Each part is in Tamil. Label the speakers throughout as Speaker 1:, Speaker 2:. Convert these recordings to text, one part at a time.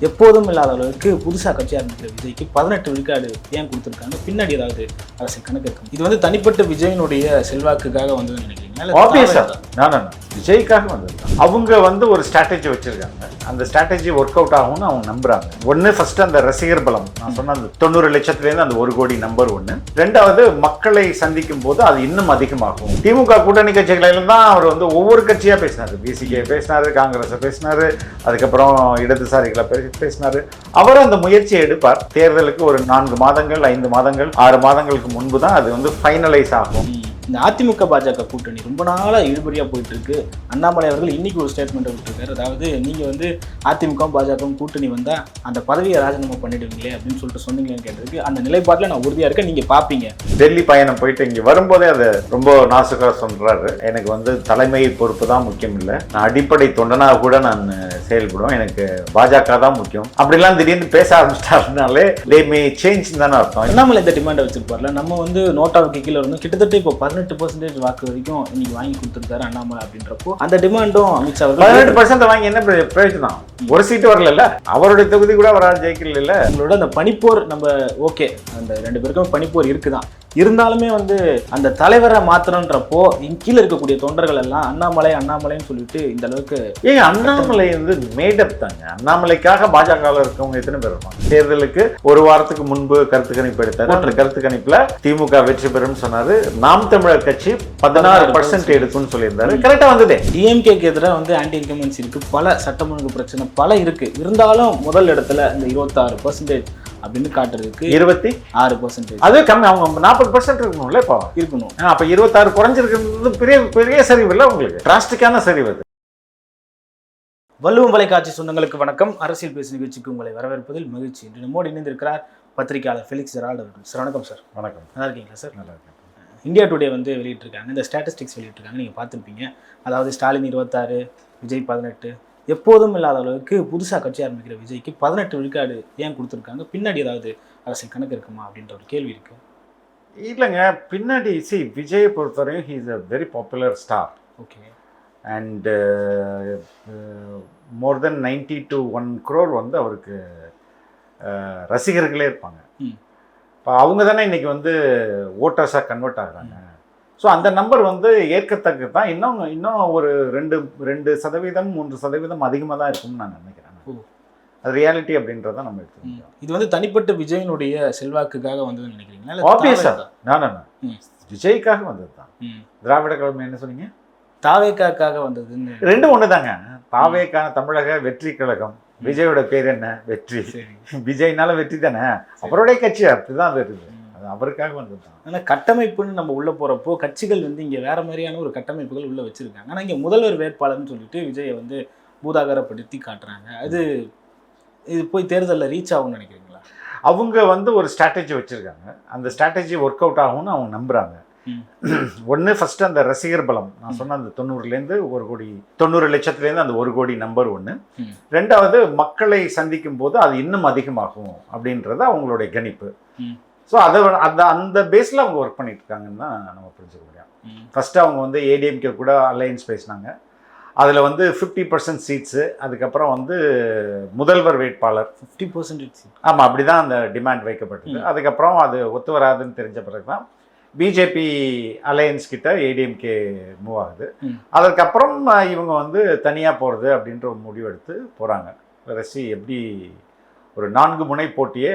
Speaker 1: எப்போதும் இல்லாத அளவுக்கு புதுசாக கட்சி ஆரம்பிக்கிற விஜய்க்கு பதினெட்டு விழுக்காடு ஏன் கொடுத்துருக்காங்க? பின்னாடி ஏதாவது அரசியல் கணக்கு இருக்கும் இது வந்து தனிப்பட்ட விஜயனுடைய செல்வாக்குக்காக வந்ததுன்னு நினைக்கிறேன்
Speaker 2: ஆப்வியஸா? நான் விஜய்க்காக வந்திருக்காங்க. அவங்க வந்து ஒரு ஸ்ட்ராட்டஜி வச்சிருக்காங்க. அந்த ஸ்ட்ராட்டஜி ஒர்க் அவுட் ஆகும்னு அவங்க நம்புறாங்க. ஒன்று ஃபர்ஸ்ட் அந்த ரசிகர் பலம். நான் சொன்ன அந்த தொண்ணூறு லட்சத்துலேருந்து அந்த ஒரு கோடி நம்பர் ஒன்று ரெண்டாவது மக்களை சந்திக்கும் போது அது இன்னும் அதிகமாகும். திமுக கூட்டணி கட்சிகளில தான் அவர் வந்து ஒவ்வொரு கட்சியா பேசினாரு. பிசிகே பேசினாரு காங்கிரஸை பேசினாரு அதுக்கப்புறம் இடதுசாரிகளை பே- பேசினாரு. அவர் அந்த முயற்சியை எடுப்பார். தேர்தலுக்கு ஒரு நான்கு மாதங்கள் ஐந்து மாதங்கள் ஆறு மாதங்களுக்கு முன்பு தான் அது வந்து ஃபைனலைஸ் ஆகும்.
Speaker 1: இந்த அதிமுக பாஜக கூட்டணி ரொம்ப நாளா இழுபறியா போயிட்டு இருக்கு அண்ணாமலை அவர்கள் இன்னைக்கு ஒரு ஸ்டேட்மெண்ட் விட்டுருக்காரு அதாவது நீங்க வந்து அதிமுக பாஜக கூட்டணி வந்தா அந்த பதவியை ராஜினாமா பண்ணிடுவீங்களே அப்படின்னு சொல்லிட்டு சொன்னீங்களேன்னு கேட்டதுக்கு அந்த நிலைப்பாட்டில் நான் உறுதியா இருக்கேன். நீங்க பாப்பீங்க.
Speaker 2: டெல்லி பயணம் போயிட்டு இங்க வரும்போதே அதை ரொம்ப நாசுக்கா சொல்றாரு. எனக்கு வந்து தலைமை பொறுப்பு தான் முக்கியம் இல்லை. நான் அடிப்படை தொண்டனாக கூட நான் செயல்படுவேன். எனக்கு பாஜக தான் முக்கியம். அப்படிலாம் திடீர்னு பேச ஆரம்பிச்சிட்டாருனாலே தே மே சேஞ்ச் தானே அர்த்தம்.
Speaker 1: அண்ணாமலை இந்த டிமாண்டை வச்சிருப்பார்ல நம்ம வந்து நோட்டாவுக்கு கீழே இருந்தோம். கிட்டத்தட்ட இப்போ பதினெட்டு பர்சன்டேஜ் வாக்கு வரைக்கும் இன்னைக்கு வாங்கி கொடுத்துருக்காரு அண்ணாமலை அப்படின்றப்போ அந்த டிமாண்டும் அமித்ஷா
Speaker 2: பதினெட்டு பர்சன்ட் வாங்கி என்ன பிர- பிரயோஜனம் ஒரு சீட்டு வரல அவருடைய தொகுதி கூட அவரால் ஜெயிக்கல
Speaker 1: உங்களோட அந்த பனிப்போர் நம்ம ஓகே அந்த ரெண்டு பேருக்கும் பனிப்போர் இருக்குதான். இருந்தாலுமே வந்து அந்த தலைவரை மாத்திரன்றப்போ இங்க கீழே இருக்கக்கூடிய தொண்டர்கள் எல்லாம் அண்ணாமலை அண்ணாமலைன்னு சொல்லிட்டு இந்த அளவுக்கு
Speaker 2: ஏங்க அண்ணாமலை வந்து மேடப் தாங்க. அண்ணாமலைக்காக பாஜக இருக்கவங்க எத்தனை பேர் இருப்பாங்க? தேர்தலுக்கு ஒரு வாரத்துக்கு முன்பு கருத்து கணிப்பு எடுத்தாரு. அந்த கருத்து கணிப்புல திமுக வெற்றி பெறும்னு சொன்னாரு. நாம் தமிழர் கட்சி பதினாறு பர்சன்ட் எடுக்கும்னு சொல்லியிருந்தாரு. கரெக்டா வந்ததே.
Speaker 1: டிஎம்கேக்கு எதிராக வந்து ஆன்டி இன்கமன்சி இருக்கு. பல சட்டம் ஒழுங்கு பிரச்சனை பல இருக்கு. இருந்தாலும் முதல் இடத்துல இந்த இருபத்தாறு பர்சன்டேஜ் அப்படின்னு காட்டுறதுக்கு
Speaker 2: இருபத்தி
Speaker 1: ஆறு பர்சன்டேஜ்
Speaker 2: அது கம்மி அவங்க நாற்பது பர்சன்ட் இருக்கணும்ல இப்போ?
Speaker 1: இருக்கணும்.
Speaker 2: அப்ப இருபத்தாறு குறைஞ்சிருக்கிறது பெரிய பெரிய சரிவு இல்லை உங்களுக்கு? டிராஸ்டிக்கான சரிவு அது.
Speaker 1: வள்ளுவம் தொலைக்காட்சி சொந்தங்களுக்கு வணக்கம். அரசியல் பேசு நிகழ்ச்சிக்கு உங்களை வரவேற்பதில் மகிழ்ச்சி. இன்று நம்மோடு இணைந்திருக்கிறார் பத்திரிகையாளர் ஃபெலிக்ஸ் ஜெரால்ட் அவர்கள். சார் வணக்கம் சார்
Speaker 2: வணக்கம்.
Speaker 1: நல்லா இருக்கீங்களா சார்
Speaker 2: நல்லா இருக்கேன்.
Speaker 1: இந்தியா டுடே வந்து வெளியிட்டிருக்காங்க. இந்த ஸ்டாட்டிஸ்டிக்ஸ் வெளியிட்டிருக்காங்க. நீங்கள் பார்த்துருப்பீங்க. அதாவது ஸ்டாலின் இருபத்தாறு விஜய் பதினெட்டு எப்போதும் இல்லாத அளவுக்கு புதுசாக கட்சி ஆரம்பிக்கிற விஜய்க்கு பதினெட்டு விழுக்காடு ஏன் கொடுத்துருக்காங்க? பின்னாடி ஏதாவது அரசியல் கணக்கு இருக்குமா? அப்படின்ற ஒரு கேள்வி இருக்கு.
Speaker 2: இல்லைங்க. பின்னாடி சி விஜயை பொறுத்தவரையும் he is a very popular star
Speaker 1: okay
Speaker 2: and more than ninety to one crore வந்து அவருக்கு uh, ரசிகர்களே இருப்பாங்க. இப்போ அவங்க தானே இன்னைக்கு வந்து ஓட்டர்ஸாக கன்வெர்ட் ஆகுறாங்க. ஸோ அந்த நம்பர் வந்து ஏற்கத்தக்க தான் இன்னும் இன்னும் ஒரு ரெண்டு ரெண்டு சதவீதம் மூன்று சதவீதம் அதிகமாக தான் இருக்கும்னு நான் நினைக்கிறேன். அது ரியாலிட்டி அப்படின்றத நம்ம எடுத்துக்கணும்.
Speaker 1: இது வந்து தனிப்பட்ட விஜயனுடைய செல்வாக்குக்காக வந்ததுன்னு நினைக்கிறீங்களா?
Speaker 2: நான். விஜய்க்காக வந்தது தான். திராவிட கழகம் என்ன சொன்னீங்க?
Speaker 1: தாவேக்காக்காக வந்ததுன்னு.
Speaker 2: ரெண்டும் ஒன்று தாங்க தாவேக்கான தமிழக வெற்றி கழகம். விஜயோட பேர் என்ன? வெற்றி. விஜய்னால வெற்றி தானே? அவருடைய கட்சி அப்படிதான் அது இருக்குது. அது அவருக்காக வந்தது
Speaker 1: ஆனால் கட்டமைப்புன்னு நம்ம உள்ள போறப்போ கட்சிகள் வந்து இங்க வேற மாதிரியான ஒரு கட்டமைப்புகள் உள்ள வச்சிருக்காங்க. ஆனா இங்க முதல்வர் வேட்பாளர்னு சொல்லிட்டு விஜயை வந்து பூதாகரப்படுத்தி காட்டுறாங்க. அது இது போய் தேர்தலில் ரீச் ஆகும்னு நினைக்கிறீங்களா?
Speaker 2: அவங்க வந்து ஒரு ஸ்ட்ராட்டஜி வச்சிருக்காங்க. அந்த ஸ்ட்ராட்டஜி ஒர்க் அவுட் ஆகும்னு அவங்க நம்புறாங்க.
Speaker 1: ம்.
Speaker 2: ஒன்று ஃபர்ஸ்ட் அந்த ரசிகர் பலம். நான் சொன்ன அந்த தொண்ணூறுலேருந்து ஒரு கோடி தொண்ணூறு லட்சத்துலேருந்து அந்த ஒரு கோடி நம்பர் ஒன்று. ரெண்டாவது மக்களை சந்திக்கும் போது அது இன்னும் அதிகமாகும் அப்படின்றது அவங்களுடைய கணிப்பு. ஸோ அதை அந்த அந்த பேஸில் அவங்க ஒர்க் பண்ணிட்டு இருக்காங்கன்னு தான் நம்ம புரிஞ்சுக்க முடியும். ஃபஸ்ட்டு அவங்க வந்து ஏடிஎம்கே கூட அலையன்ஸ் பேசினாங்க. அதில் வந்து ஃபிஃப்டி பர்சன்ட் சீட்ஸு அதுக்கப்புறம் வந்து முதல்வர் வேட்பாளர்.
Speaker 1: ஃபிஃப்டி பர்சன்டேஜ்
Speaker 2: ஆமாம் அப்படி தான் அந்த டிமாண்ட் வைக்கப்பட்டது.
Speaker 1: ம்.
Speaker 2: அதுக்கப்புறம் அது ஒத்து வராதுன்னு தெரிஞ்ச பிறகு தான் பிஜேபி அலையன்ஸ் கிட்ட ஏடிஎம்கே மூவ் ஆகுது.
Speaker 1: ம்.
Speaker 2: அதுக்கப்புறம் அஹ், இவங்க வந்து தனியாக போகிறது அப்படின்ற ஒரு முடிவெடுத்து போகிறாங்க ரசி எப்படி ஒரு நான்கு முனை போட்டியை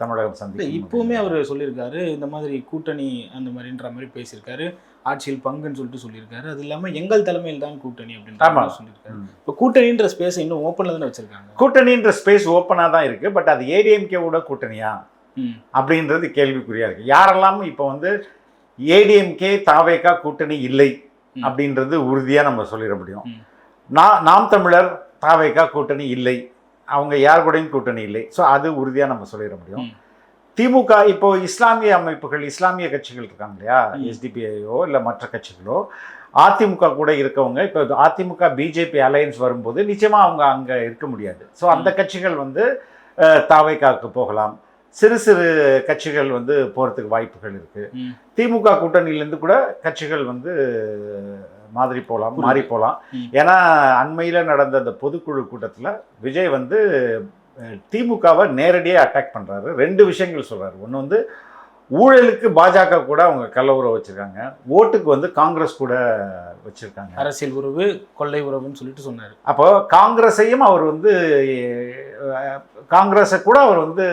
Speaker 2: தமிழகம் சந்திக்கும்
Speaker 1: இப்போவுமே அவர் சொல்லியிருக்காரு இந்த மாதிரி கூட்டணி அந்த மாதிரின்ற மாதிரி பேசியிருக்காரு ஆட்சியில் பங்குன்னு சொல்லிட்டு சொல்லியிருக்காரு அது இல்லாமல் எங்கள் தலைமையில் தான் கூட்டணி. மாதிரி சொல்லியிருக்காரு. இப்போ கூட்டணின்ற ஸ்பேஸ் இன்னும் ஓப்பனில் தானே வச்சிருக்காங்க
Speaker 2: கூட்டணின்ற ஸ்பேஸ் ஓப்பனாக தான் இருக்குது பட் அது ஏடிஎம்கேவோட கூட்டணியா அப்படின்றது கேள்விக்குறியா இருக்கு யாரெல்லாம் இப்போ வந்து ஏடிஎம்கே தாவேக்கா கூட்டணி இல்லை. அப்படின்றது உறுதியாக நம்ம சொல்லிட முடியும். நான் நாம் தமிழர் தாவேக்கா கூட்டணி இல்லை அவங்க யார் கூடயும் கூட்டணி இல்லை. ஸோ அது உறுதியாக நம்ம சொல்லிட முடியும். திமுக இப்போ இஸ்லாமிய அமைப்புகள் இஸ்லாமிய கட்சிகள் இருக்காங்க இல்லையா. எஸ்டிபிஐயோ இல்லை மற்ற கட்சிகளோ? அதிமுக கூட இருக்கவங்க இப்போ அதிமுக பிஜேபி அலையன்ஸ் வரும்போது நிச்சயமாக அவங்க அங்கே இருக்க முடியாது. ஸோ அந்த கட்சிகள் வந்து அஹ், தாவேக்காவுக்கு போகலாம். சிறு சிறு கட்சிகள் வந்து போகிறதுக்கு வாய்ப்புகள் இருக்குது திமுக கூட்டணியிலேருந்து கூட கட்சிகள் வந்து மாதிரி போகலாம். மாறி போகலாம். ஏன்னா அண்மையில் நடந்த அந்த பொதுக்குழு கூட்டத்தில் விஜய் வந்து திமுகவை நேரடியாக அட்டாக் பண்றாரு ரெண்டு விஷயங்கள் சொல்றாரு ஒன்று வந்து ஊழலுக்கு பாஜக கூட அவங்க கள்ள உறவு வச்சிருக்காங்க ஓட்டுக்கு வந்து காங்கிரஸ் கூட வச்சிருக்காங்க
Speaker 1: அரசியல் உறவு கொள்ளை உறவுன்னு சொல்லிட்டு சொன்னாரு
Speaker 2: அப்போ காங்கிரஸையும் அவர் வந்து காங்கிரஸை கூட அவர் வந்து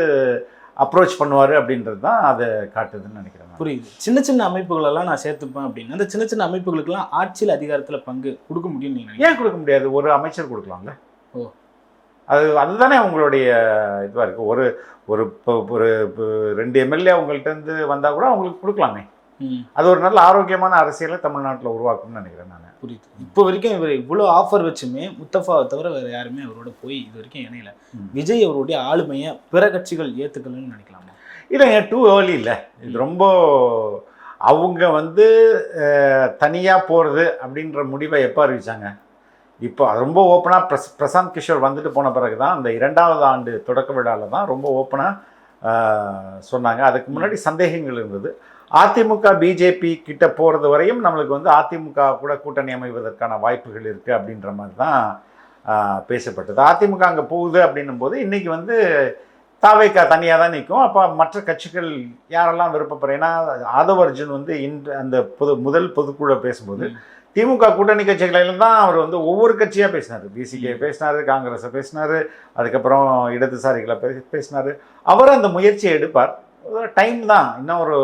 Speaker 2: அப்ரோச் பண்ணுவார் அப்படின்றது தான் அதை காட்டுதுன்னு நினைக்கிறேன் நான்.
Speaker 1: புரியுது. சின்ன சின்ன அமைப்புகளெல்லாம் நான் சேர்த்துப்பேன் அப்படின்னு அந்த சின்ன சின்ன அமைப்புகளுக்கெல்லாம் ஆட்சியில் அதிகாரத்தில் பங்கு கொடுக்க முடியும்னு நீங்க நினைக்கிறீங்க?
Speaker 2: ஏன் கொடுக்க முடியாது? ஒரு அமைச்சர் கொடுக்கலாம்ல.
Speaker 1: ஓ.
Speaker 2: அது அதுதானே அவங்களுடைய இதுவாக இருக்குது ஒரு ஒரு இப்போ ஒரு ரெண்டு எம்எல்ஏ அவங்கள்ட்ட இருந்து வந்தால் கூட அவங்களுக்கு கொடுக்கலாமே. அது ஒரு நல்ல ஆரோக்கியமான அரசியலை தமிழ்நாட்டில் உருவாக்கும்னு நினைக்கிறேன் நான்.
Speaker 1: புரியுது. இப்போ வரைக்கும் இவர் இவ்வளோ ஆஃபர் வச்சுமே முத்தஃபாவை தவிர வேறு யாருமே அவரோட போய் இது வரைக்கும் இணையல. விஜய் அவருடைய ஆளுமையை பிற கட்சிகள் ஏற்றுக்கலன்னு நினைக்கலாமா?
Speaker 2: இல்லைங்க டூ ஏர்லி இல்லை? இது ரொம்ப அவங்க வந்து தனியாக போகிறது அப்படின்ற முடிவை எப்போ அறிவிச்சாங்க? இப்போ ரொம்ப ஓப்பனாக பிரஸ் பிரசாந்த் கிஷோர் வந்துட்டு போன பிறகு தான் அந்த இரண்டாவது ஆண்டு தொடக்க விழாவில் தான் ரொம்ப ஓப்பனாக சொன்னாங்க. அதுக்கு முன்னாடி சந்தேகங்கள் இருந்தது. அதிமுக பிஜேபி கிட்ட போகிறது வரையும் நம்மளுக்கு வந்து அதிமுக கூட கூட்டணி அமைவதற்கான வாய்ப்புகள் இருக்குது அப்படின்ற மாதிரி தான் பேசப்பட்டது. அதிமுக அங்கே போகுது அப்படின்னும் போது இன்றைக்கி வந்து தாவேக்கா தனியாக தான் நிற்கும் அப்போ மற்ற கட்சிகள் யாரெல்லாம் விருப்பப்படுற? ஏன்னா ஆதவ அர்ஜுன் வந்து இன்று அந்த பொது முதல் பொதுக்குழு பேசும்போது. திமுக கூட்டணி கட்சிகளில் தான் அவர் வந்து ஒவ்வொரு கட்சியாக பேசினார். பிசிகே பேசினார் காங்கிரஸை பேசினார் அதுக்கப்புறம் இடதுசாரிகளை பே பேசினார். அவர் அந்த முயற்சியை எடுப்பார். டைம் தான். இன்னும் ஒரு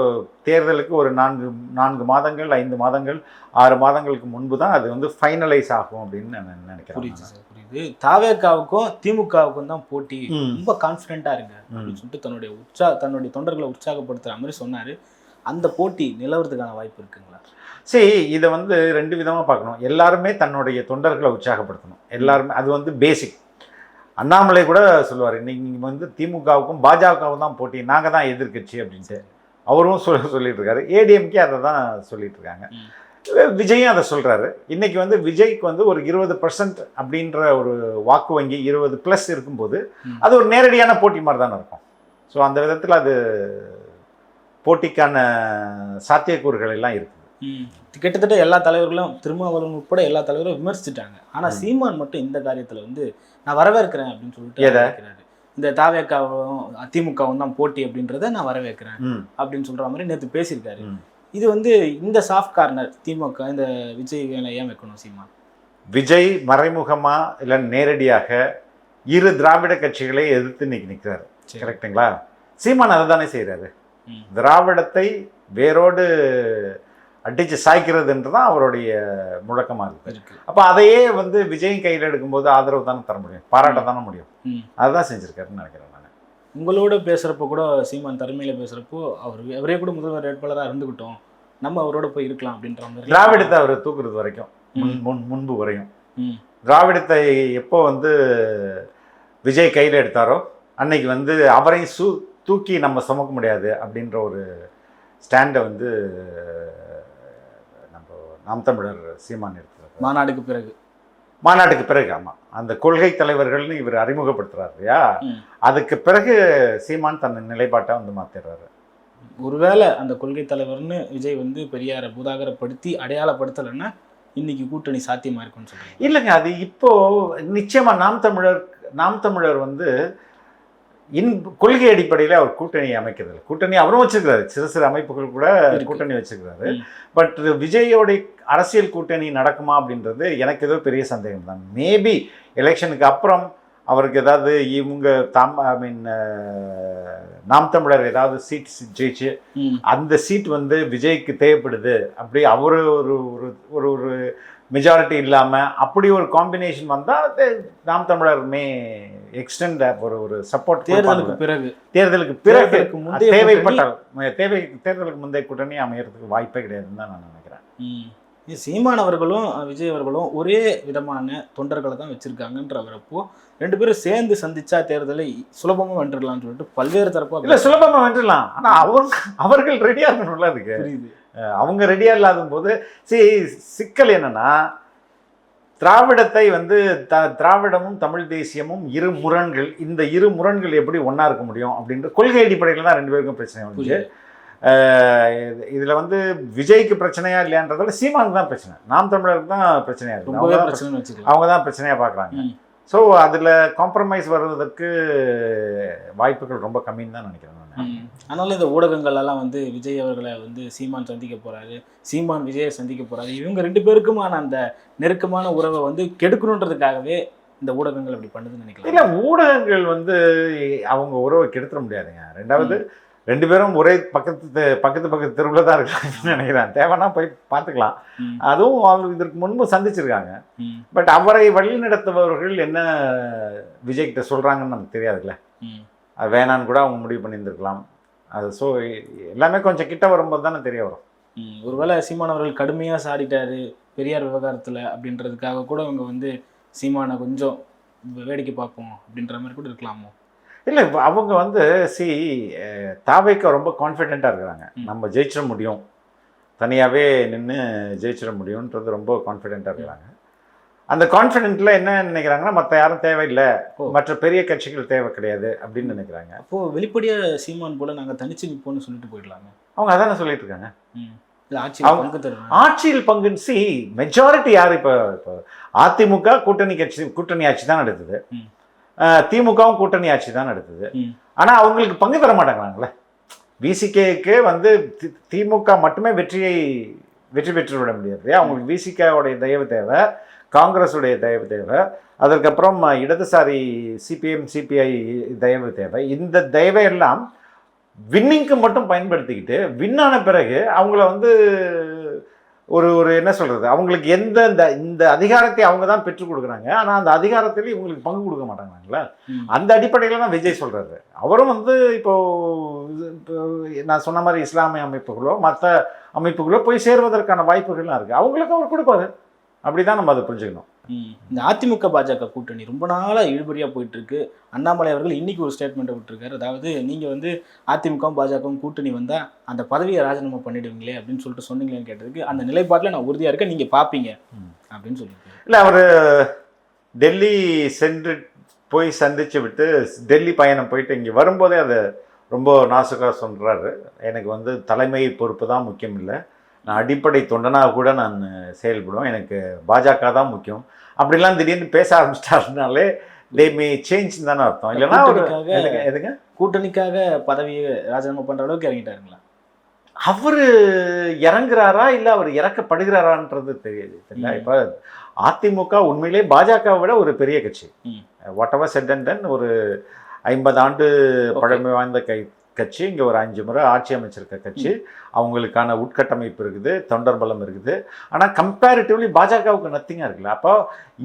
Speaker 2: தேர்தலுக்கு ஒரு நான்கு நான்கு மாதங்கள் ஐந்து மாதங்கள் ஆறு மாதங்களுக்கு முன்பு தான் அது வந்து ஃபைனலைஸ் ஆகும் அப்படின்னு நான் நினைக்கிறேன்.
Speaker 1: புரியுது தாவேக்காவுக்கும் திமுகவுக்கும் தான் போட்டி. ரொம்ப கான்ஃபிடென்ட்டா இருங்க அப்படின்னு சொல்லிட்டு தன்னுடைய உற்சா தன்னுடைய தொண்டர்களை உற்சாகப்படுத்துற மாதிரி சொன்னாரு. அந்த போட்டி நிலவரத்துக்கான வாய்ப்பு இருக்குங்களா?
Speaker 2: சரி இதை வந்து ரெண்டு விதமாக பார்க்கணும். எல்லாருமே தன்னுடைய தொண்டர்களை உற்சாகப்படுத்தணும். எல்லாருமே அது வந்து பேசிக் அண்ணாமலை கூட சொல்லுவார் இன்னைக்கு வந்து திமுகவுக்கும் பாஜகவுக்கும் தான் போட்டி. நாங்கள் தான் எதிர்க்கட்சி அப்படின்ட்டு. அவரும் சொல்ல சொல்லிட்டு இருக்காரு. ஏடிஎம்கே அதை தான் சொல்லிட்டு இருக்காங்க. விஜயும் அதை சொல்றாரு இன்னைக்கு வந்து விஜய்க்கு வந்து ஒரு இருபது பர்சன்ட் அப்படின்ற ஒரு வாக்கு வங்கி இருபது ப்ளஸ் இருக்கும்போது. அது ஒரு நேரடியான போட்டி மாதிரி தானே இருக்கும் ஸோ அந்த விதத்தில் அது போட்டிக்கான சாத்தியக்கூறுகள் எல்லாம் இருக்குது.
Speaker 1: கிட்டத்தட்ட எல்லா தலைவர்களும் திருமாவளவன் உட்பட எல்லா தலைவரும் விமர்சிச்சிட்டாங்க ஆனா
Speaker 2: ம்.
Speaker 1: சீமான் மட்டும் இந்த காரியத்துல வந்து நான் வரவேற்கிறேன் அப்படின்னு சொல்லிட்டு இந்த தாவேக்காவும் அதிமுகவும் தான் போட்டி அப்படின்றத நான் வரவேற்கிறேன் அப்படின்னு சொல்ற மாதிரி நேத்து பேசியிருக்காரு. இது வந்து இந்த சாஃப்ட் கார்னர் திமுக இந்த விஜய் ஏன் வைக்கணும் சீமான்
Speaker 2: விஜய் மறைமுகமா இல்லை நேரடியாக இரு திராவிட கட்சிகளை எதிர்த்து இன்னைக்கு நிற்கிறாரு
Speaker 1: சரி.
Speaker 2: கரெக்ட்டுங்களா? சீமான் அதை தானே செய்கிறாரு. திராவிடத்தை வேரோடு அடித்து சாய்க்கிறதுன்றது தான் அவருடைய முழக்கமாக இருக்குது
Speaker 1: இருக்கு.
Speaker 2: அப்போ அதையே வந்து விஜய் கையில் எடுக்கும்போது ஆதரவு தானே தர முடியும். பாராட்ட தானே முடியும். அதுதான் செஞ்சுருக்காருன்னு நினைக்கிறேன் நான்.
Speaker 1: உங்களோட பேசுறப்ப கூட சீமான் தலைமையில பேசுறப்போ அவர் அவரே கூட முதல்வர் வேட்பாளராக இருந்துக்கிட்டோம் நம்ம அவரோட போய் இருக்கலாம் அப்படின்ற மாதிரி
Speaker 2: திராவிடத்தை அவர் தூக்குறது வரைக்கும் முன் முன்பு வரையும். திராவிடத்தை எப்போ வந்து விஜய் கையில் எடுத்தாரோ அன்னைக்கு வந்து அவரை சு தூக்கி நம்ம சுமக்க முடியாது அப்படின்ற ஒரு ஸ்டாண்டை வந்து நம்ம நாம் தமிழர் சீமான் எடுத்துறாரு
Speaker 1: மாநாடுக்கு பிறகு.
Speaker 2: மாநாட்டுக்கு பிறகு ஆமாம் அந்த கொள்கை தலைவர்கள்னு இவர் அறிமுகப்படுத்துறாரு இல்லையா. அதுக்கு பிறகு சீமான் தன் நிலைப்பாட்டை வந்து மாத்திடுறாரு.
Speaker 1: ஒருவேளை அந்த கொள்கை தலைவர்னு விஜய் வந்து பெரியாரை பூதாகரப்படுத்தி அடையாளப்படுத்தலைன்னா இன்னைக்கு கூட்டணி சாத்தியமா இருக்கும்னு சொல்றீங்க.
Speaker 2: இல்லைங்க அது இப்போ நிச்சயமா நாம் தமிழர் நாம் தமிழர் வந்து இன் கொள்கை அடிப்படையில் அவர் கூட்டணி அமைக்கிறது கூட்டணி அவரும் வச்சிருக்கிறாரு. சிறு சிறு அமைப்புகள் கூட. கூட்டணி வச்சிருக்கிறாரு. பட் விஜயோட அரசியல் கூட்டணி நடக்குமா அப்படின்றது எனக்கு ஏதோ பெரிய சந்தேகம் தான் மேபி எலெக்ஷனுக்கு அப்புறம் அவருக்கு ஏதாவது இவங்க தாம் ஐ மீன் நாம் தமிழர் ஏதாவது சீட் ஜெயிச்சு. அந்த சீட் வந்து விஜய்க்கு தேவைப்படுது. அப்படி அவர் ஒரு ஒரு ஒரு ஒரு மெஜாரிட்டி இல்லாமல் அப்படி ஒரு காம்பினேஷன் வந்தால் நாம் தமிழர் மே எக்ஸ்டெண்ட் ஒரு ஒரு சப்போர்ட்
Speaker 1: தேர்தலுக்கு பிறகு.
Speaker 2: தேர்தலுக்கு பிறகு தேவைப்பட்டால் தேவை தேர்தலுக்கு முந்தைய கூட்டணி அமையறதுக்கு வாய்ப்பே கிடையாதுன்னு தான் நான் நினைக்கிறேன்.
Speaker 1: சீமான் அவர்களும் விஜய் அவர்களும் ஒரே விதமான தொண்டர்களை தான் வச்சிருக்காங்கன்ற வரப்போ ரெண்டு பேரும் சேர்ந்து சந்திச்சா தேர்தலை சுலபமா வென்றுடலாம்னு சொல்லிட்டு பல்வேறு தரப்பா
Speaker 2: இல்லை சுலபமாக வென்றலாம் ஆனால் அவங்க அவர்கள் ரெடியாக இருக்கணும்ல அதுக்கு.
Speaker 1: புரியுது.
Speaker 2: அவங்க ரெடியாக இல்லாத போது சரி சிக்கல் என்னன்னா திராவிடத்தை வந்து த திராவிடமும் தமிழ் தேசியமும் இரு முரண்கள் இந்த இரு முரண்கள் எப்படி ஒன்றா இருக்க முடியும் அப்படின்ற கொள்கை அடிப்படையில் தான் ரெண்டு பேருக்கும் பிரச்சனை வந்து
Speaker 1: புரியுது.
Speaker 2: இதில் வந்து விஜய்க்கு பிரச்சனையா இல்லையான்றதால சீமானுக்கு தான் பிரச்சனை. நாம் தமிழருக்கு தான் பிரச்சனையா இருக்குது அவங்க தான் அவங்க தான் பிரச்சனையாக பார்க்குறாங்க. ஸோ அதில் காம்ப்ரமைஸ் வர்றதுக்கு வாய்ப்புகள் ரொம்ப கம்மின்னு தான் நினைக்கிறேன் நான்.
Speaker 1: ஆனாலும் இந்த ஊடகங்கள் எல்லாம் வந்து விஜய் அவர்களை வந்து சீமான் சந்திக்க போறாரு சீமான் விஜயை சந்திக்க போறாரு. இவங்க ரெண்டு பேருக்குமான அந்த நெருக்கமான உறவை வந்து கெடுக்கணுன்றதுக்காகவே இந்த ஊடகங்கள் அப்படி பண்ணுதுன்னு
Speaker 2: இல்லை
Speaker 1: நினைக்கலாம்
Speaker 2: ஊடகங்கள் வந்து அவங்க உறவை கெடுத்துட முடியாதுங்க. ரெண்டாவது ரெண்டு பேரும் ஒரே பக்கத்து பக்கத்து பக்கத்து தெருவில் தான் இருக்காங்கன்னு நினைக்கிறேன் தேவைன்னா போய் பார்த்துக்கலாம். அதுவும் அவங்க இதற்கு முன்பு சந்திச்சிருக்காங்க. பட் அவரை வழிநடத்துபவர்கள் என்ன விஜய் கிட்ட சொல்கிறாங்கன்னு நமக்கு தெரியாதுல்ல. அது வேணான்னு கூட அவங்க முடிவு பண்ணியிருந்திருக்கலாம் அது ஸோ எல்லாமே கொஞ்சம் கிட்ட வரும்போது தானே தெரிய வரும்.
Speaker 1: ஒருவேளை சீமான் அவர்கள் கடுமையாக சாடிட்டாரு பெரியார் விவகாரத்தில் அப்படின்றதுக்காக கூட அவங்க வந்து சீமானை கொஞ்சம் வேடிக்கை பார்ப்போம் அப்படின்ற மாதிரி கூட இருக்கலாமோ
Speaker 2: இல்லை அவங்க வந்து சி தாவைக்க ரொம்ப கான்ஃபிடென்ட்டாக இருக்கிறாங்க. நம்ம ஜெயிச்சிட முடியும். தனியாகவே நின்று ஜெயிச்சிட முடியுன்றது ரொம்ப கான்ஃபிடென்ட்டாக இருக்கிறாங்க. அந்த கான்ஃபிடென்ட்டில் என்ன நினைக்கிறாங்கன்னா மற்ற யாரும் தேவையில்லை. மற்ற பெரிய கட்சிகள் தேவை கிடையாது அப்படின்னு நினைக்கிறாங்க.
Speaker 1: அப்போ வெளிப்படையா சீமான் போல நாங்க தனிச்சு நிப்போம்னு சொல்லிட்டு போயிடலாமே?
Speaker 2: அவங்க அதானே சொல்லிட்டு இருக்காங்க.
Speaker 1: ஆட்சியில்
Speaker 2: பங்குன்னு சி மெஜாரிட்டி யார்? இப்போ இப்போ அதிமுக கூட்டணி கட்சி கூட்டணி ஆட்சி தான் நடத்துது திமுகவும் கூட்டணி ஆட்சி தான் நடத்துது. ஆனால் அவங்களுக்கு பங்கு தர மாட்டாங்களாங்களே? விசிகேக்கு வந்து திமுக மட்டுமே வெற்றியை வெற்றி பெற்று விட முடியாது அவங்களுக்கு விசிகாவுடைய தயவு தேவை காங்கிரஸுடைய தயவு தேவை அதற்கப்புறம் இடதுசாரி சிபிஎம் சிபிஐ தயவு தேவை. இந்த தயவை எல்லாம் வின்னிங்க்கு மட்டும் பயன்படுத்திக்கிட்டு வின்னான பிறகு அவங்கள வந்து ஒரு ஒரு என்ன சொல்றது? அவங்களுக்கு எந்த இந்த இந்த அதிகாரத்தை அவங்க தான் பெற்றுக் கொடுக்குறாங்க. ஆனால் அந்த அதிகாரத்தில் இவங்களுக்கு பங்கு கொடுக்க மாட்டாங்களாங்களா. அந்த அடிப்படையில் தான் விஜய் சொல்றாரு. அவரும் வந்து இப்போ இது- இப்போ நான் சொன்ன மாதிரி இஸ்லாமிய அமைப்புகளோ மற்ற அமைப்புகளோ போய் சேர்வதற்கான வாய்ப்புகள்லாம் இருக்கு. அவங்களுக்கு அவர் கொடுப்பாரு. அப்படிதான் நம்ம அதை புரிஞ்சுக்கணும்.
Speaker 1: இந்த அதிமுக பாஜக கூட்டணி ரொம்ப நாளா இழுபறியா போயிட்டு இருக்கு அண்ணாமலை அவர்கள் இன்னைக்கு ஒரு ஸ்டேட்மெண்ட்டை விட்டுருக்காரு. அதாவது நீங்க வந்து அதிமுகவும் பாஜகவும் கூட்டணி வந்தா அந்த பதவியை ராஜினாமா பண்ணிடுவீங்களே அப்படின்னு சொல்லிட்டு சொன்னீங்களேன்னு கேட்டதுக்கு அந்த நிலைப்பாட்டில் நான் உறுதியா இருக்கேன். நீங்க பாப்பீங்க
Speaker 2: ம்.
Speaker 1: அப்படின்னு சொல்லியிருக்காரு.
Speaker 2: இல்லை அவர் டெல்லி சென்று போய் சந்திச்சு விட்டு டெல்லி பயணம் போயிட்டு இங்கே வரும்போதே அதை ரொம்ப நாசுக்காக சொல்கிறாரு எனக்கு வந்து தலைமை பொறுப்பு தான் முக்கியம் இல்லை. நான் அடிப்படை தொண்டனாக கூட நான் செயல்படுவேன். எனக்கு பாஜக தான் முக்கியம். அப்படிலாம் திடீர்னு பேச ஆரம்பிச்சிட்டாருனாலே தே மே சேஞ்ச் தானே அர்த்தம். இல்லைன்னா எதுங்க
Speaker 1: கூட்டணிக்காக பதவியை ராஜினாமா பண்ற அளவுக்கு இறங்கிட்டாருங்களா?
Speaker 2: அவர் இறங்குறாரா இல்லை அவர் இறக்கப்படுகிறாரான்றது தெரியுது. தெரியல. இப்போ அதிமுக உண்மையிலே பாஜகவை விட ஒரு பெரிய கட்சி. வாட் எவர் செட் அண்ட் ஒரு ஐம்பது ஆண்டு பழமை வாய்ந்த கை கட்சி இங்கே ஒரு அஞ்சு முறை ஆட்சி அமைச்சிருக்க கட்சி. அவங்களுக்கான உட்கட்டமைப்பு இருக்குது தொண்டர் பலம் இருக்குது. ஆனால் கம்பேரிட்டிவ்லி பாஜகவுக்கு நத்திங்காக இருக்குல்ல. அப்போ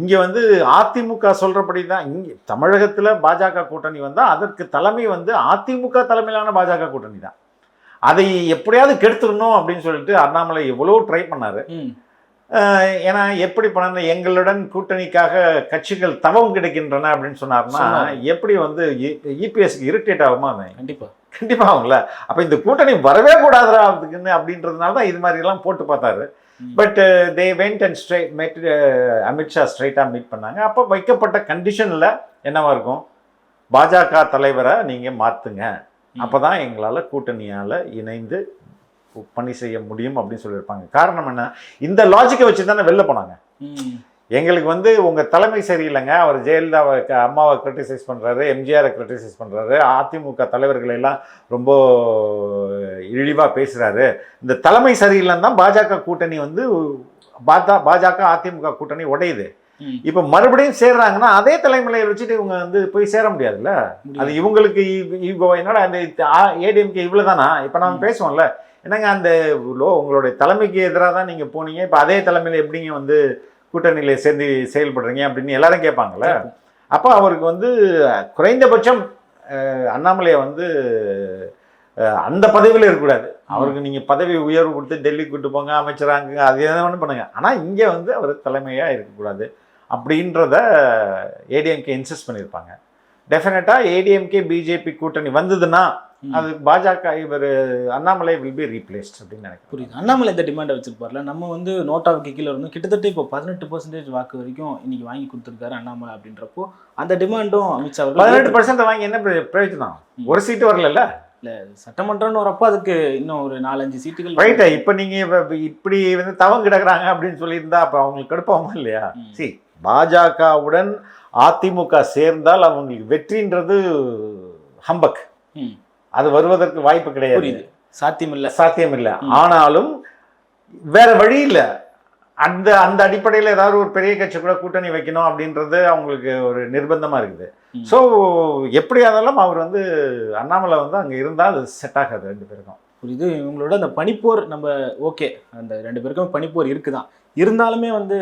Speaker 2: இங்கே வந்து அதிமுக சொல்கிறபடி தான் இங்கே தமிழகத்தில் பாஜக கூட்டணி வந்தால் அதற்கு தலைமை வந்து அதிமுக தலைமையிலான பாஜக கூட்டணி தான். அதை எப்படியாவது கெடுத்துடணும் அப்படின்னு சொல்லிட்டு அண்ணாமலை எவ்வளோ ட்ரை பண்ணாரு. ஏன்னா எப்படி பண்ண எங்களுடன் கூட்டணிக்காக கட்சிகள் தவம் கிடைக்கின்றன அப்படின்னு சொன்னார்னா
Speaker 1: சொன்னாரு.
Speaker 2: எப்படி வந்து இபிஎஸ்க்கு இரிட்டேட் ஆகுமா அவன்?
Speaker 1: கண்டிப்பா.
Speaker 2: கண்டிப்பா ஆகும்ல அப்ப இந்த கூட்டணி வரவே கூடாதுடா அதுக்குன்னு அப்படின்றதுனால தான் இது மாதிரி எல்லாம் போட்டு பார்த்தாரு. But they went and straight met Amit Shah ஸ்ட்ரைட்டா மீட் பண்ணாங்க. அப்போ வைக்கப்பட்ட கண்டிஷன்ல என்னவா இருக்கும்? பாஜக தலைவரை நீங்க மாத்துங்க.
Speaker 1: ம்.
Speaker 2: அப்பதான் எங்களால கூட்டணியால இணைந்து பணி செய்ய முடியும் அப்படின்னு சொல்லியிருப்பாங்க. காரணம் என்ன? இந்த லாஜிக்கை வச்சு தானே வெளில போனாங்க. எங்களுக்கு வந்து உங்க தலைமை சரியில்லைங்க. அவர் ஜெயலலிதாவை அம்மாவை கிரிட்டிசைஸ் பண்றாரு எம்ஜிஆரை கிரிட்டிசைஸ் பண்றாரு. அதிமுக தலைவர்களை எல்லாம் ரொம்ப இழிவா பேசுறாரு. இந்த தலைமை சரியில்லைன்னு தான் பாஜக கூட்டணி வந்து பாஜக பாஜக அதிமுக கூட்டணி உடையுது. இப்போ மறுபடியும் சேர்றாங்கன்னா அதே தலைமையை வச்சுட்டு இவங்க வந்து போய் சேர முடியாதுல்ல?
Speaker 1: முடியாது.
Speaker 2: அது இவங்களுக்கு ஈகோ என்னடா அந்த ஏடிஎம்கே இவ்வளவுதானா? இப்போ நம்ம. பேசுவோம்ல. என்னங்க அந்த லோ உங்களுடைய தலைமைக்கு எதிராக தான் நீங்க போனீங்க? இப்போ அதே தலைமையில எப்படிங்க வந்து கூட்டணியில சேர்ந்து செயல்படுறீங்க அப்படின்னு எல்லாரும் கேட்பாங்கல்ல. அப்போ அவருக்கு வந்து குறைந்தபட்சம் அண்ணாமலையை வந்து அந்த பதவியில் இருக்கக்கூடாது. அவருக்கு நீங்கள் பதவி உயர்வு கொடுத்து டெல்லி கூட்டு போங்க அமைச்சராங்க அது எதாவது ஒன்று பண்ணுங்க. ஆனால் இங்கே வந்து அவர் தலைமையாக இருக்கக்கூடாது அப்படின்றத ஏடிஎம்கே இன்சிஸ்ட் பண்ணியிருப்பாங்க. டெஃபினட்டாக ஏடிஎம்கே பிஜேபி கூட்டணி வந்ததுன்னா. அது பாஜக இவர் அண்ணாமலை வில் பி ரீப்ளேஸ்ட் அப்படின்னு நினைக்கிறேன்.
Speaker 1: புரியுது. அண்ணாமலை இந்த டிமாண்டை வச்சிருப்பார்ல. நம்ம வந்து நோட்டாவுக்கு கீழே இருந்தோம். கிட்டத்தட்ட இப்போ பதினெட்டு பர்சன்டேஜ் வாக்கு வரைக்கும் இன்னைக்கு வாங்கி கொடுத்துருக்காரு அண்ணாமலை அப்படின்றப்போ அந்த டிமாண்டும் அமித்ஷா
Speaker 2: பதினெட்டு பர்சன்ட் வாங்கி என்ன பிரயோ- பிரயோஜனம். ஒரு சீட்டு வரல
Speaker 1: இல்ல சட்டமன்றம்னு வரப்போ அதுக்கு இன்னும் ஒரு நாலஞ்சு சீட்டுகள்
Speaker 2: ரைட்டா இப்போ நீங்கள் இப்போ இப்படி வந்து தவம் கிடக்குறாங்க அப்படின்னு சொல்லியிருந்தா அப்போ அவங்களுக்கு கடுப்பாகுமா இல்லையா. சி பாஜகவுடன் அதிமுக சேர்ந்தால் அவங்களுக்கு வெற்றின்றது ஹம்பக் அது வருவதற்கு வாய்ப்பு கிடையாது.
Speaker 1: சாத்தியம் இல்ல
Speaker 2: சாத்தியம் இல்லை ஆனாலும் வேற வழி இல்லை. அந்த அந்த அடிப்படையில் ஏதாவது ஒரு பெரிய கட்சி கூட கூட்டணி வைக்கணும் அப்படின்றது அவங்களுக்கு ஒரு நிர்பந்தமா இருக்குது. ஸோ எப்படியா இருந்தாலும் அவர் வந்து அண்ணாமலை வந்து அங்க இருந்தால் அது செட் ஆகாது ரெண்டு பேருக்கும்.
Speaker 1: புரியுது. இவங்களோட அந்த பனிப்போர் நம்ம ஓகே. அந்த ரெண்டு பேருக்கும் பனிப்போர் இருக்குதான். இருந்தாலுமே வந்து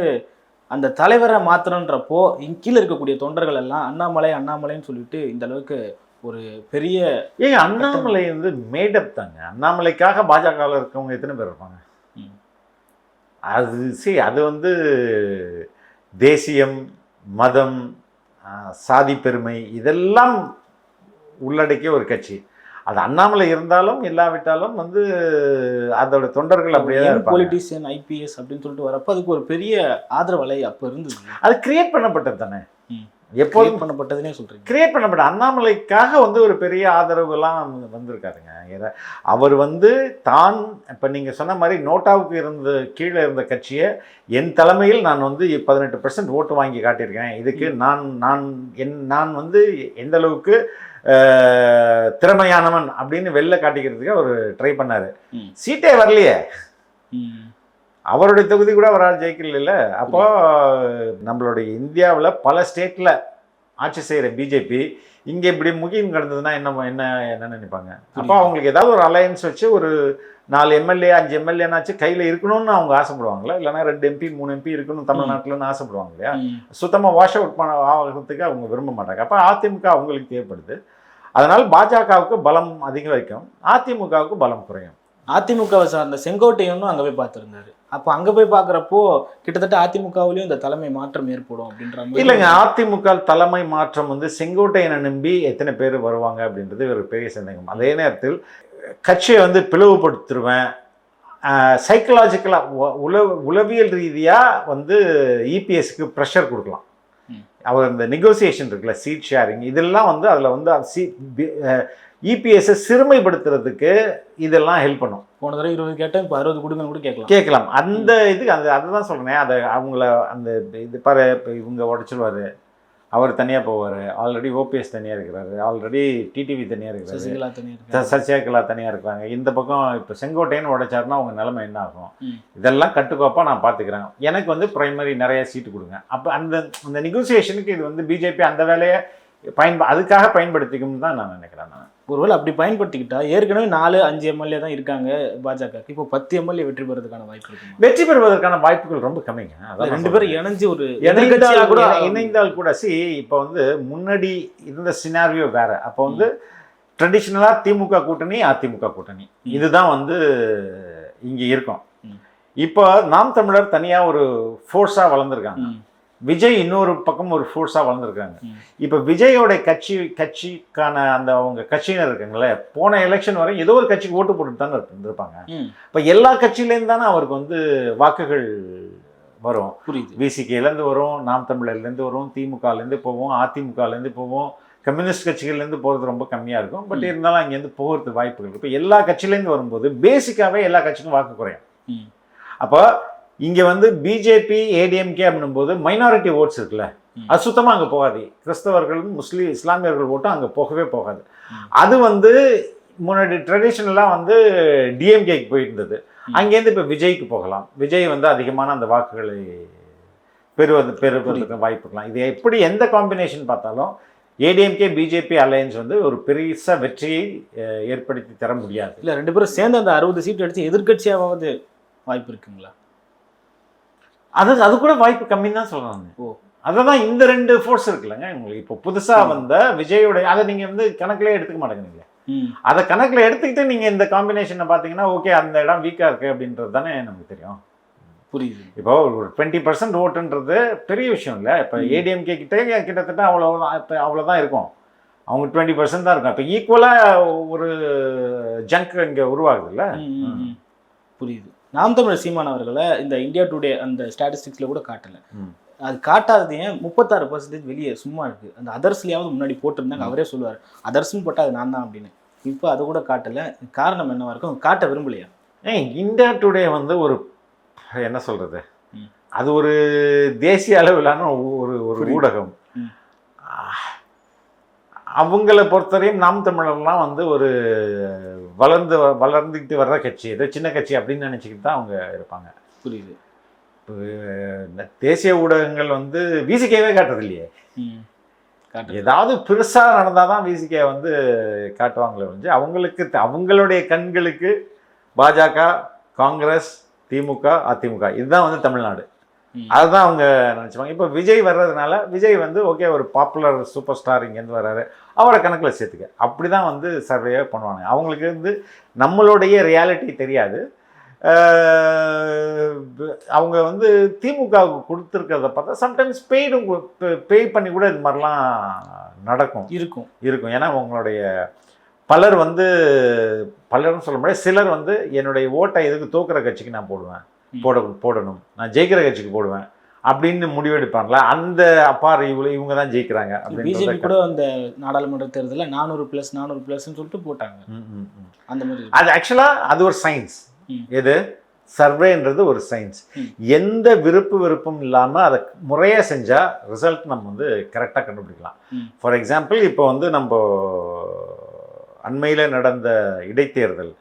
Speaker 1: அந்த தலைவரை மாத்தணுன்றப்போ இங்க கீழே இருக்கக்கூடிய தொண்டர்கள் எல்லாம் அண்ணாமலை அண்ணாமலைன்னு சொல்லிட்டு இந்த அளவுக்கு ஒரு பெரிய
Speaker 2: ஏங்க அண்ணாமலை வந்து மேடப் தாங்க. அண்ணாமலைக்காக பாஜகவில் இருக்கவங்க எத்தனை பேர் இருப்பாங்க. அது சரி அது வந்து தேசியம் மதம் சாதி பெருமை இதெல்லாம் உள்ளடக்கிய ஒரு கட்சி. அது அண்ணாமலை இருந்தாலும் இல்லாவிட்டாலும் வந்து அதோட தொண்டர்கள் அப்படியே தான்
Speaker 1: பொலிட்டீஷியன் ஐபிஎஸ் அப்படின்னு சொல்லிட்டு வரப்போ அதுக்கு ஒரு பெரிய ஆதரவு அலை அப்போ இருந்தது.
Speaker 2: அது கிரியேட் பண்ணப்பட்டது தானே. எப்போதும்
Speaker 1: எப்போதும் பண்ணப்பட்டதுனே சொல்றீங்க.
Speaker 2: கிரியேட் பண்ணப்பட்ட அண்ணாமலைக்காக வந்து ஒரு பெரிய வந்து- வந்திருக்காருங்க. அவர் வந்து தான் இப்போ நீங்கள் சொன்ன மாதிரி நோட்டாவுக்கு இருந்த கீழே இருந்த கட்சியை என் தலைமையில் நான் வந்து பதினெட்டு பர்சன்ட் ஓட்டு வாங்கி காட்டியிருக்கேன். இதுக்கு நான் நான் என் நான் வந்து எந்த அளவுக்கு திறமையானவன் அப்படின்னு வெளில காட்டிக்கிறதுக்கு அவர் ட்ரை பண்ணாரு. சீட்டே வரலையே. அவருடைய தொகுதி கூட அவரால் ஜெயிக்கல அப்போ நம்மளுடைய இந்தியாவில் பல ஸ்டேட்டில் ஆட்சி செய்கிற பிஜேபி இங்கே இப்படி முகியம் கிடந்ததுன்னா என்ன என்ன என்ன நினைப்பாங்க? அப்போ அவங்களுக்கு ஏதாவது ஒரு அலையன்ஸ் வச்சு ஒரு நாலு எம்எல்ஏ அஞ்சு எம்எல்ஏனாச்சு கையில் இருக்கணும்னு அவங்க ஆசைப்படுவாங்களா? இல்லைன்னா ரெண்டு எம்பி மூணு எம்பி இருக்கணும் தமிழ்நாட்டில்னு ஆசைப்படுவாங்க இல்லையா. சுத்தமாக வாஷ் அவுட் பண்ண ஆகிறதுக்கு அவங்க விரும்ப மாட்டாங்க. அப்போ அதிமுக அவங்களுக்கு தேவைப்படுது. அதனால் பாஜகவுக்கு பலம் அதிகரிக்கும். அதிமுகவுக்கு பலம் குறையும்.
Speaker 1: அதிமுகவை சார்ந்த செங்கோட்டையனும் அங்க போய் பார்த்திருந்தாரு. அப்போ அங்க போய் பார்க்கறப்போ கிட்டத்தட்ட அதிமுகவிலையும் இந்த தலைமை மாற்றம் ஏற்படும் அப்படின்ற மாதிரி
Speaker 2: இல்லைங்க அதிமுக தலைமை மாற்றம் வந்து செங்கோட்டையனை நம்பி எத்தனை பேர் வருவாங்க அப்படின்றது ஒரு பெரிய சந்தேகம். அதே நேரத்தில் கட்சியை வந்து பிளவுபடுத்திடுவேன் சைக்கலாஜிக்கலாக உள உளவியல் ரீதியாக வந்து இபிஎஸ்க்கு ப்ரெஷர் கொடுக்கலாம். அவர் இந்த நெகோசியேஷன் இருக்குல்ல சீட் ஷேரிங் இதெல்லாம் வந்து அதில் வந்து சி இபிஎஸ்ஸை சிறுமைப்படுத்துறதுக்கு இதெல்லாம் ஹெல்ப் பண்ணும்.
Speaker 1: போன தடவை இருபது கேட்டேன் இப்போ அறுபது கொடுங்கன்னு கூட கேட்கலாம்.
Speaker 2: கேட்கலாம். அந்த இது அந்த அதை தான் சொல்கிறேன் அதை அவங்கள அந்த இது பாரு இப்போ இவங்க உடச்சிருவாரு அவர் தனியாக போவார் ஆல்ரெடி ஓபிஎஸ் தனியாக இருக்கிறாரு ஆல்ரெடி டிடிவி தனியாக இருக்கிறாரு
Speaker 1: சசிகலா தனியா
Speaker 2: ச-
Speaker 1: இருக்காங்க
Speaker 2: சசிகலா தனியாக இருக்காங்க. இந்த பக்கம் இப்போ செங்கோட்டையன் உடைச்சாருன்னா அவங்க நிலைமை என்ன ஆகும். இதெல்லாம் கட்டுக்கோப்பாக நான் பார்த்துக்கிறேன் எனக்கு வந்து பிரைமரி நிறைய சீட்டு கொடுங்க. அப்போ அந்த அந்த நெகோசியேஷனுக்கு இது வந்து பிஜேபி அந்த வேலையை பயன்ப அதுக்காக பயன்படுத்திக்கும்னு தான் நான் நினைக்கிறேன் நான்.
Speaker 1: ஒருவேளை அப்படி பயன்படுத்திக்கிட்டா ஏற்கனவே நாலு அஞ்சு எம்எல்ஏ தான் இருக்காங்க பாஜக இப்போ பத்து எம்எல்ஏ வெற்றி பெறதுக்கான வாய்ப்பு
Speaker 2: வெற்றி பெறுவதற்கான வாய்ப்புகள் ரொம்ப கம்மிங்க. அதான்
Speaker 1: ரெண்டு பேரும் இணைஞ்சு ஒரு
Speaker 2: இணைந்தால் கூட இணைந்தால் கூட சி இப்போ வந்து முன்னாடி இருந்த சினாரியோ வேற. அப்போ வந்து ட்ரெடிஷ்னலாக திமுக கூட்டணி அதிமுக கூட்டணி. இதுதான் வந்து இங்கே இருக்கும். இப்போ நாம் தமிழர் தனியாக ஒரு ஃபோர்ஸாக வளர்ந்துருக்காங்க. விஜய் இன்னொரு பக்கம் ஒரு ஃபோர்ஸாக வளர்ந்துருக்காங்க. இப்போ விஜயோட கட்சி கட்சிக்கான அந்த அவங்க கட்சியினர் இருக்காங்களே போன எலெக்ஷன் வரை ஏதோ ஒரு கட்சிக்கு ஓட்டு போட்டுட்டு தானே இருந்திருப்பாங்க. இப்போ எல்லா கட்சியிலேருந்து தானே அவருக்கு வந்து வாக்குகள் வரும்.
Speaker 1: புரியுது.
Speaker 2: விசிகேலேருந்து வரும் நாம் தமிழர்லேருந்து வரும் திமுகலேருந்து போவோம் அதிமுகலேருந்து போவோம் கம்யூனிஸ்ட் கட்சிகள்லேருந்து போகிறது ரொம்ப கம்மியாக இருக்கும். பட். இருந்தாலும் அங்கேருந்து போகிறது வாய்ப்புகள் இப்போ எல்லா கட்சியிலேருந்து வரும்போது பேசிக்காகவே எல்லா கட்சிக்கும் வாக்கு குறையும். அப்போ இங்கே வந்து பிஜேபி ஏடிஎம்கே அப்படின்னும்போது மைனாரிட்டி ஓட்ஸ் இருக்குல்ல. அது சுத்தமாக அங்கே போகாது. கிறிஸ்தவர்களும் முஸ்லீம் இஸ்லாமியர்கள் ஓட்டும் அங்கே போகவே போகாது. அது வந்து முன்னாடி ட்ரெடிஷ்னலாக வந்து டிஎம்கேக்கு போயிருந்தது. அங்கேருந்து இப்போ விஜய்க்கு போகலாம். விஜய் வந்து அதிகமான அந்த வாக்குகளை பெறுவது பெறுவதற்கு வாய்ப்புக்கலாம் இது எப்படி எந்த காம்பினேஷன் பார்த்தாலும் ஏடிஎம்கே பிஜேபி அலையன்ஸ் வந்து ஒரு பெருசா வெற்றியை ஏற்படுத்தி தர முடியாது.
Speaker 1: இல்ல ரெண்டு பேரும் சேர்ந்து அந்த அறுபது சீட் அடிச்சு எதிர்க்கட்சியாவது வாய்ப்பு இருக்குங்களா?
Speaker 2: அது அது கூட வாய்ப்பு கம்மின்னு தான் சொல்றாங்க
Speaker 1: ஓ.
Speaker 2: அததான் இந்த ரெண்டு ஃபோர்ஸ் இருக்குல்லங்க. உங்களுக்கு இப்போ புதுசா
Speaker 1: ம்.
Speaker 2: வந்த விஜயோட அதை நீங்க வந்து கணக்குலயே எடுத்துக்க மாட்டேங்கிறீங்க. அதை கணக்குல எடுத்துக்கிட்டு நீங்க இந்த காம்பினேஷனை பார்த்தீங்கன்னா ஓகே அந்த இடம் வீக்கா இருக்கு அப்படின்றது தானே நமக்கு தெரியும்.
Speaker 1: புரியுது.
Speaker 2: இப்போ ஒரு டுவெண்ட்டி பர்சன்ட் ஓட்டுன்றது பெரிய விஷயம் இல்லை. இப்போ. ஏடிஎம்கே கிட்டே கிட்டத்தட்ட அவ்வளோதான் இப்போ அவ்வளோதான் இருக்கும். அவங்க டுவெண்ட்டி பர்சன்ட் தான் இருக்கும் இப்போ ஈக்குவலாக ஒரு ஜங்க் இங்கே
Speaker 1: ம், ம். புரியுது. நாம் தமிழர் சீமான் அவர்களை இந்த இந்தியா டுடே அந்த ஸ்டாட்டிஸ்டிக்ஸ்ல கூட காட்டல. அது காட்டாதது ஏன்? முப்பத்தாறு பர்சன்டேஜ் வெளியே சும்மா இருக்கு. அந்த அதர்ஸ்லயாவது முன்னாடி போட்டிருந்தாங்க. அவரே சொல்லுவார் அதர்ஸ்னு போட்டா அது நான் தான் அப்படின்னு. இப்போ அதை கூட காட்டல. காரணம் என்னவா இருக்கும்? காட்ட விரும்பலையா?
Speaker 2: ஏய் இந்தியா டுடே வந்து ஒரு என்ன சொல்றது?
Speaker 1: ம்.
Speaker 2: அது ஒரு தேசிய அளவிலான ஒரு ஒரு. ஊடகம். அவங்கள பொறுத்தவரையும் நாம் தமிழர்லாம் வந்து ஒரு வளர்ந்து வளர்ந்துக்கிட்டு வர்ற கட்சி. ஏதோ சின்ன கட்சி அப்படின்னு நினச்சிக்கிட்டு தான் அவங்க இருப்பாங்க.
Speaker 1: புரியுது.
Speaker 2: இந்த தேசிய ஊடகங்கள் வந்து விசிகேவே காட்டுறது. இல்லையே ஏதாவது பெருசாக நடந்தால் தான் விசிகே வந்து காட்டுவாங்களே ஒழிஞ்சு அவங்களுக்கு அவங்களுடைய கண்களுக்கு பாஜக காங்கிரஸ் திமுக அதிமுக. இதுதான் வந்து தமிழ்நாடு. அதுதான் அவங்க நினச்சிப்பாங்க. இப்போ விஜய் வர்றதுனால விஜய் வந்து ஓகே ஒரு பாப்புலர் சூப்பர் ஸ்டார் இங்கேருந்து வர்றாரு. அவரை கணக்கில் சேர்த்துக்க. அப்படி தான் வந்து சர்வே பண்ணுவாங்க அவங்களுக்கு வந்து நம்மளுடைய ரியாலிட்டி தெரியாது. அவங்க வந்து திமுகவுக்கு கொடுத்துருக்கிறத பார்த்தா சம்டைம்ஸ் பெய்டும் பே பண்ணி கூட இது மாதிரிலாம் நடக்கும்.
Speaker 1: இருக்கும்.
Speaker 2: இருக்கும். ஏன்னா உங்களுடைய பலர் வந்து பலர்னு சொல்ல முடியாது சிலர் வந்து என்னுடைய ஓட்டை எதுக்கு தோக்குற கட்சிக்கு நான் போடுவேன். போட போடணும் நான் ஜெயிக்கிற கட்சிக்கு போடுவேன் அப்படின்னு முடிவெடுப்பாங்களா அந்த அப்பார் இவங்க இவங்க தான் ஜெயிக்கிறாங்க
Speaker 1: பிஜேபி கூட அந்த நாடாளுமன்ற தேர்தலில் நானூறு ப்ளஸ் நானூறு ப்ளஸ்ன்னு சொல்லிட்டு போட்டாங்க. அந்த மாதிரி.
Speaker 2: அது ஆக்சுவலாக அது ஒரு சயின்ஸ். எது சர்வேன்றது ஒரு சயின்ஸ். எந்த விருப்பு விருப்பம் இல்லாமல் அதை முறையாக செஞ்சால் ரிசல்ட் நம்ம வந்து கரெக்டாக கண்டுபிடிக்கலாம். ஃபார் எக்ஸாம்பிள் இப்போ வந்து நம்ம அண்மையில் நடந்த இடைத்தேர்தல்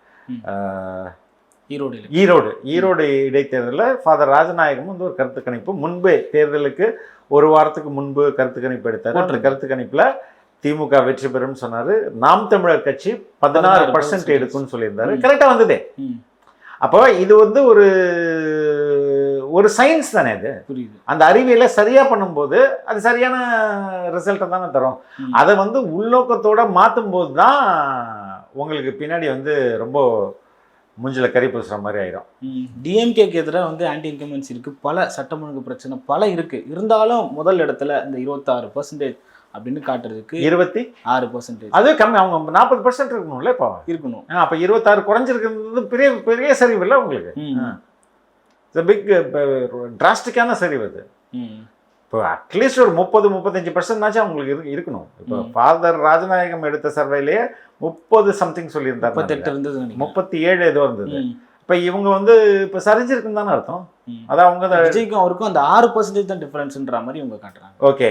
Speaker 1: ஈரோடு.
Speaker 2: ஈரோடு ஈரோடு இடைத்தேர்தலில் ஃபாதர் ராஜநாயகம் வந்து ஒரு கருத்து கணிப்பு. முன்பே தேர்தலுக்கு ஒரு வாரத்துக்கு முன்பு கருத்து கணிப்பு எடுத்தார். அந்த. கருத்து கணிப்பில் திமுக வெற்றி பெறும்னு சொன்னாரு. நாம் தமிழர் கட்சி பதினாறு
Speaker 1: 16%
Speaker 2: பர்சன்ட் எடுக்கும்னு சொல்லியிருந்தாரு. கரெக்டாக வந்ததே. அப்போ இது வந்து ஒரு ஒரு சயின்ஸ் தானே இது.
Speaker 1: புரியுது.
Speaker 2: அந்த அறிவியலை சரியா பண்ணும்போது அது சரியான ரிசல்ட்டை தானே தரும். அதை வந்து உள்நோக்கத்தோட மாற்றும் போது தான் உங்களுக்கு பின்னாடி வந்து ரொம்ப மூஞ்சில கறி பூசுற மாதிரி ஆயிரும்.
Speaker 1: டிஎம்கேக்கு எதிராக வந்து ஆன்டி இன்கமென்ஸ் இருக்கு. பல சட்டம் ஒழுங்கு பிரச்சனை பல இருக்கு. இருந்தாலும் முதல் இடத்துல இந்த இருபத்தாறு பர்சன்டேஜ் அப்படின்னு காட்டுறதுக்கு
Speaker 2: இருபத்தி
Speaker 1: ஆறு பர்சன்டேஜ்
Speaker 2: அது கம்மி. அவங்க நாற்பது பர்சன்ட் இருக்கணும்ல இப்போ.
Speaker 1: இருக்கணும்.
Speaker 2: அப்ப இருபத்தாறு குறைஞ்சிருக்கிறது பெரிய பெரிய சரிவு இல்லை உங்களுக்கு? பிக் டிராஸ்டிக்கான சரிவு அது. இப்போ அட்லீஸ்ட் ஒரு முப்பது முப்பத்தஞ்சு பர்சன்ட்னாச்சும் அவங்களுக்கு இருக்கு இருக்கணும். இப்போ. ஃபாதர் ராஜநாயகம் எடுத்த சர்வேலேயே முப்பது சம்திங் சொல்லியிருந்தாரு
Speaker 1: முப்பத்தெட்டு இருந்தது.
Speaker 2: முப்பத்தி ஏழு ஏதோ இருந்தது. இப்போ இவங்க வந்து இப்போ சரிஞ்சிருக்குன்னு தானே அர்த்தம். அதான் அவங்க
Speaker 1: விஜய்க்கும் அவருக்கும் அந்த ஆறு பர்சன்டேஜ் தான் டிஃபரன்ஸ்ன்ற மாதிரி இவங்க காட்டுறாங்க.
Speaker 2: ஓகே.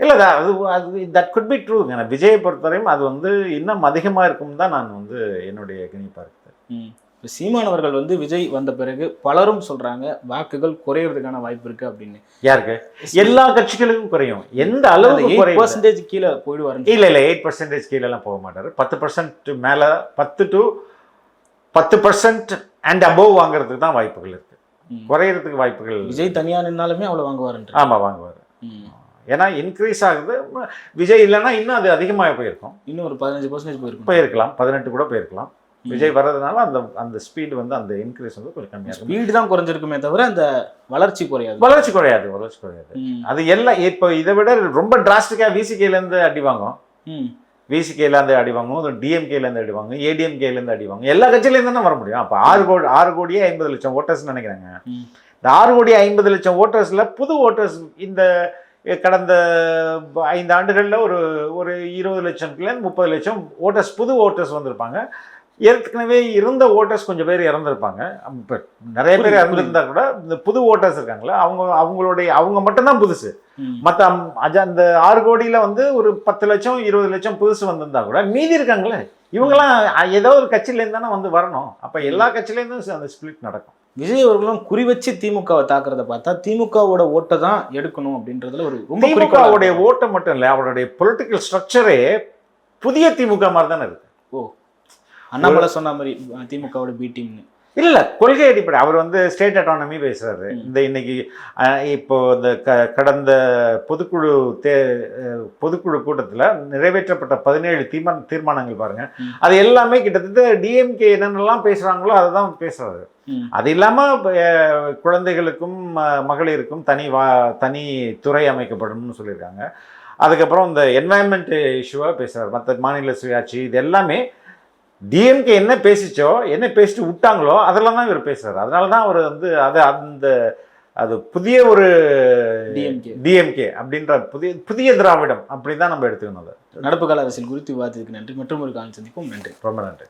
Speaker 2: இல்லை அது அது தட் குட் பி ட்ரூ விஜயை பொறுத்தவரையும் அது வந்து இன்னும் அதிகமாக இருக்கும் தான் நான் வந்து என்னுடைய கணிப்பாக இருக்குது
Speaker 1: ம். இப்ப சீமான் அவர்கள் வந்து விஜய் வந்த பிறகு பலரும் சொல்றாங்க வாக்குகள் குறையறதுக்கான வாய்ப்பு இருக்கு அப்படின்னு.
Speaker 2: யாருக்கு? எல்லா கட்சிகளுக்கும் குறையும். எந்த அளவுக்கு
Speaker 1: எயிட் பர்சன்டேஜ் கீழே போயிடுவாருன்னு
Speaker 2: இல்லை இல்லை எயிட் பர்சன்டேஜ் கீழெல்லாம் போக மாட்டார். பத்து பர்சன்ட் மேலே பத்து டு பத்து பர்சன்ட் அண்ட் அபோவ் வாங்குறதுக்கு தான் வாய்ப்புகள் இருக்கு. குறையிறதுக்கு வாய்ப்புகள்
Speaker 1: விஜய் தனியா நின்னாலுமே அவ்வளவு வாங்குவாருன்ற.
Speaker 2: ஆமாம் வாங்குவார். ஏன்னா இன்க்ரீஸ் ஆகுது. விஜய் இல்லைன்னா இன்னும் அது அதிகமாக போயிருக்கும்.
Speaker 1: இன்னும் ஒரு பதினஞ்சு பர்சன்டேஜ் போயிருக்கும்.
Speaker 2: போயிருக்கலாம். பதினெட்டு கூட போயிருக்கலாம். விஜய் வர்றதுனால அந்த அந்த ஸ்பீடு வந்து அந்த இன்க்ரீஸ் வந்து கொஞ்சம் கம்மியாக இருக்கும்
Speaker 1: ஸ்பீடு தான் குறைஞ்சிருக்குமே தவிர அந்த வளர்ச்சி குறையாது.
Speaker 2: வளர்ச்சி குறையாது வளர்ச்சி குறையாது. அது எல்லாம் இப்போ இதை விட ரொம்ப டிராஸ்டிக்காக விசிகேலேருந்து அடி வாங்கும். விசிகேலேருந்து அடி வாங்கும் டிஎம்கேலேருந்து அடி வாங்கும் ஏடிஎம்கேலேருந்து அடி வாங்கும். எல்லா கட்சியிலேருந்து தானே வர முடியும். அப்போ ஆறு கோடி ஆறு கோடியே ஐம்பது லட்சம் ஓட்டர்ஸ் நினைக்கிறாங்க. இந்த ஆறு கோடி ஐம்பது லட்சம் ஓட்டர்ஸில் புது ஓட்டர்ஸ் இந்த கடந்த ஐந்து ஆண்டுகளில் ஒரு ஒரு இருபது லட்சத்துலேருந்து முப்பது லட்சம் ஓட்டர்ஸ் புது ஓட்டர்ஸ் வந்திருப்பாங்க. ஏற்கனவே இருந்த ஓட்டர்ஸ் கொஞ்சம் பேர் இறந்துருப்பாங்க. இப்போ நிறைய பேர் இறந்துருந்தா கூட இந்த புது ஓட்டர்ஸ் இருக்காங்களா அவங்க அவங்களுடைய அவங்க மட்டும்தான் புதுசு. மற்ற அஜ அந்த ஆறு கோடியில் வந்து ஒரு பத்து லட்சம் இருபது லட்சம் புதுசு வந்திருந்தா கூட மீதி இருக்காங்களே. இவங்கெல்லாம் ஏதோ ஒரு கட்சியிலேருந்து தானே வந்து வரணும். அப்போ எல்லா கட்சியிலேருந்தும் அந்த ஸ்பிளிட் நடக்கும்.
Speaker 1: விஜய் அவர்களும் குறி வச்சு திமுகவை தாக்குறத பார்த்தா திமுகவோட ஓட்டை தான் எடுக்கணும் அப்படின்றதுல ஒரு ரொம்ப
Speaker 2: திமுகவுடைய. ஓட்டம் மட்டும் இல்லை அவருடைய பொலிட்டிக்கல் ஸ்ட்ரக்சரே புதிய திமுக மாதிரி தானே இருக்கு.
Speaker 1: அண்ணாமலை சொன்ன மாதிரி திமுகவோட பி டீம்னு
Speaker 2: இல்ல கொள்கை அடிப்படை. அவர் வந்து ஸ்டேட் அட்டானமி பேசுறாரு. இந்த இன்னைக்கு இப்போ இந்த க கடந்த பொதுக்குழு தே பொதுக்குழு கூட்டத்தில் நிறைவேற்றப்பட்ட பதினேழு தீர்மான தீர்மானங்கள் பாருங்க. அது எல்லாமே கிட்டத்தட்ட டிஎம்கே என்னென்னலாம் பேசுறாங்களோ அதை தான் பேசுறாரு. அது இல்லாமல் குழந்தைகளுக்கும் மகளிருக்கும் தனி வா தனி துறை அமைக்கப்படும்னு சொல்லியிருக்காங்க. அதுக்கப்புறம் இந்த என்வாயன்மெண்ட் இஷ்யூவாக பேசுகிறார் மற்ற மாநில சுயாட்சி இது எல்லாமே டிஎம்கே என்ன பேசிச்சோ என்ன பேசிட்டு விட்டாங்களோ அதெல்லாம் தான் இவர் பேசுறாரு. அதனால தான் அவர் வந்து அது அந்த அது புதிய ஒரு
Speaker 1: டிஎம்கே
Speaker 2: டிஎம்கே அப்படின்ற புதிய புதிய திராவிடம் அப்படி தான் நம்ம எடுத்துக்கணும் அதை.
Speaker 1: நடப்பு கால அரசியல் குறித்து விவாதத்துக்கு நன்றி. மற்றும் ஒரு காலம் சந்திப்போம். நன்றி.
Speaker 2: ரொம்ப நன்றி.